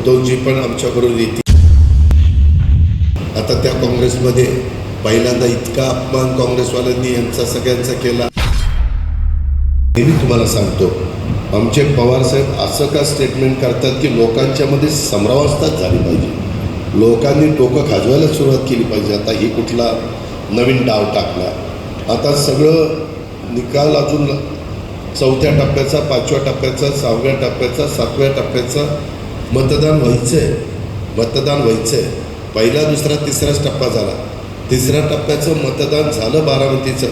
उद्धवजी पण आमच्याबरोबर येतील. आता त्या काँग्रेसमध्ये पहिल्यांदा इतका अपमान काँग्रेसवाल्यांनी यांचा सगळ्यांचा केला. हे मी तुम्हाला सांगतो आमचे पवारसाहेब असं का स्टेटमेंट करतात की लोकांच्यामध्ये समरावस्थाच झाली पाहिजे. लोकांनी टोकं खाजवायला सुरुवात केली पाहिजे. आता ही कुठला नवीन डाव टाकला. आता सगळं निकाल अजून चौथ्या टप्प्याचा पाचव्या टप्प्याचा सहाव्या टप्प्याचा सातव्या टप्प्याचा मतदान व्हायचं आहे मतदान व्हायचं आहे पहिला दुसरा तिसराच टप्पा झाला. तिसऱ्या टप्प्याचं मतदान झालं बारामतीचं.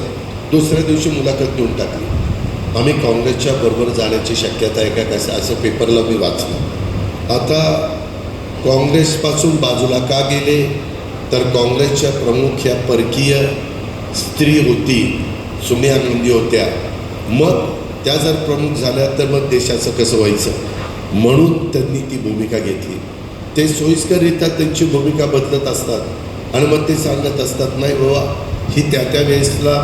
दुसऱ्या दिवशी मुलाखत देऊन टाकली. आम्ही काँग्रेसच्या बरोबर जाण्याची शक्यता आहे का कसं असं पेपरला मी वाचलं. आता काँग्रेसपासून बाजूला का गेले? तर काँग्रेसच्या प्रमुख ह्या परकीय स्त्री होती सोनिया गांधी होत्या. मग त्या जर प्रमुख झाल्या तर मग देशाचं कसं व्हायचं? म्हणून त्यांनी ती भूमिका घेतली. ते सोयीस्कररित्या त्यांची भूमिका बदलत असतात आणि मग ते सांगत असतात नाही बाबा ही त्या त्या वेळेसला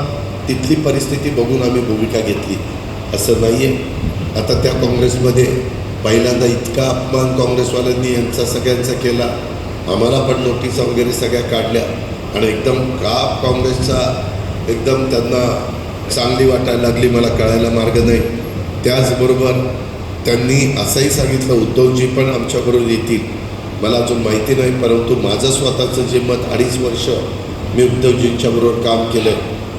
तिथली परिस्थिती बघून आम्ही भूमिका घेतली. असं नाही आहे आता त्या काँग्रेसमध्ये पहिल्यांदा इतका अपमान काँग्रेसवाल्यांनी यांचा सगळ्यांचा केला. आम्हाला पण नोटिसा वगैरे सगळ्या काढल्या आणि एकदम का काँग्रेसचा एकदम त्यांना चांगली वाटायला लागली मला कळायला मार्ग नाही. त्याचबरोबर त्यांनी असंही सांगितलं उद्धवजी पण आमच्याबरोबर येतील. मला अजून माहिती नाही परंतु माझं स्वतःचं जे मत अडीच वर्ष मी उद्धवजींच्याबरोबर काम केलं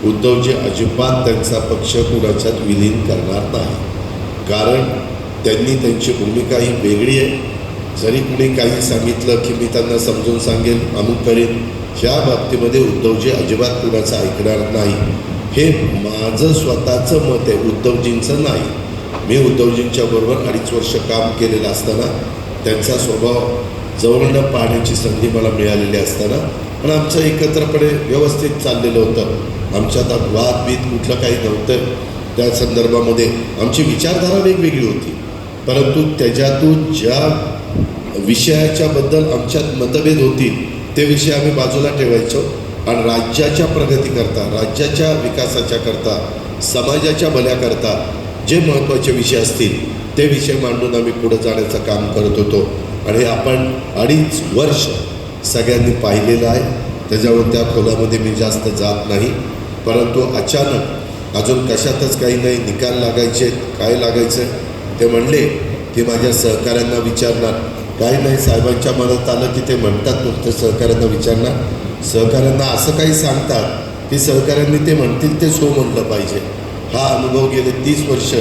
उद्धवजी अजिबात त्यांचा पक्ष कुणाच्यात विलीन करणार नाही. कारण त्यांनी त्यांची भूमिका ही वेगळी आहे. जरी कुणी काही सांगितलं की मी त्यांना समजून सांगेन अमुक करेन ह्या बाबतीमध्ये उद्धवजी अजिबात कुणाचं ऐकणार नाही. हे माझं स्वतःचं मत आहे उद्धवजींचं नाही. मी उद्धवजींच्या बरोबर अडीच वर्ष काम केलेलं असताना त्यांचा स्वभाव जवळनं पाहण्याची संधी मला मिळालेली असताना पण आमचं एकत्रपणे व्यवस्थित चाललेलं होतं. आमच्यात वाद बीत कुठलं काही नव्हतं. त्या संदर्भामध्ये आमची विचारधारा वेगवेगळी होती. परंतु त्याच्यातून ज्या विषयाच्याबद्दल आमच्यात मतभेद होतील ते विषय आम्ही बाजूला ठेवायचो. आणि राज्याच्या प्रगतीकरता राज्याच्या विकासाच्या करता समाजाच्या भल्याकरता जे महत्त्वाचे विषय असतील ते विषय मांडून आम्ही पुढं जाण्याचं काम करत होतो. आणि आपण अडीच वर्ष सगळ्यांनी पाहिलेलं आहे. त्याच्यावर त्या खोलामध्ये मी जास्त जात नाही. परंतु अचानक अजून कशातच काही नाही निकाल लागायचे काय लागायचं? ते म्हणले की माझ्या सहकाऱ्यांना विचारणार. काही नाही साहेबांच्या मनात आलं की ते म्हणतात नुसतं सहकाऱ्यांना विचारणार. सहकाऱ्यांना असं काही सांगतात की सहकाऱ्यांनी ते म्हणतील ते सो हो म्हणलं पाहिजे. हा अनुभव गेले तीस वर्ष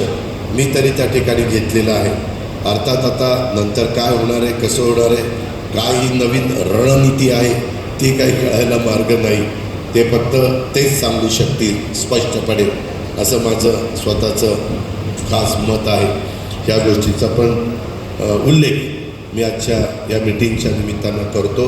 मी तरी त्या ठिकाणी घेतलेला आहे. अर्थात आता नंतर काय होणार आहे कसं होणार आहे काय ही नवीन रणनीती आहे ती काही कळायला मार्ग नाही. ते फक्त तेच सांगू शकतील स्पष्टपणे असं माझं स्वतःचं खास मत आहे. ह्या गोष्टीचा पण उल्लेख मी आजच्या या मीटिंगच्या निमित्तानं करतो.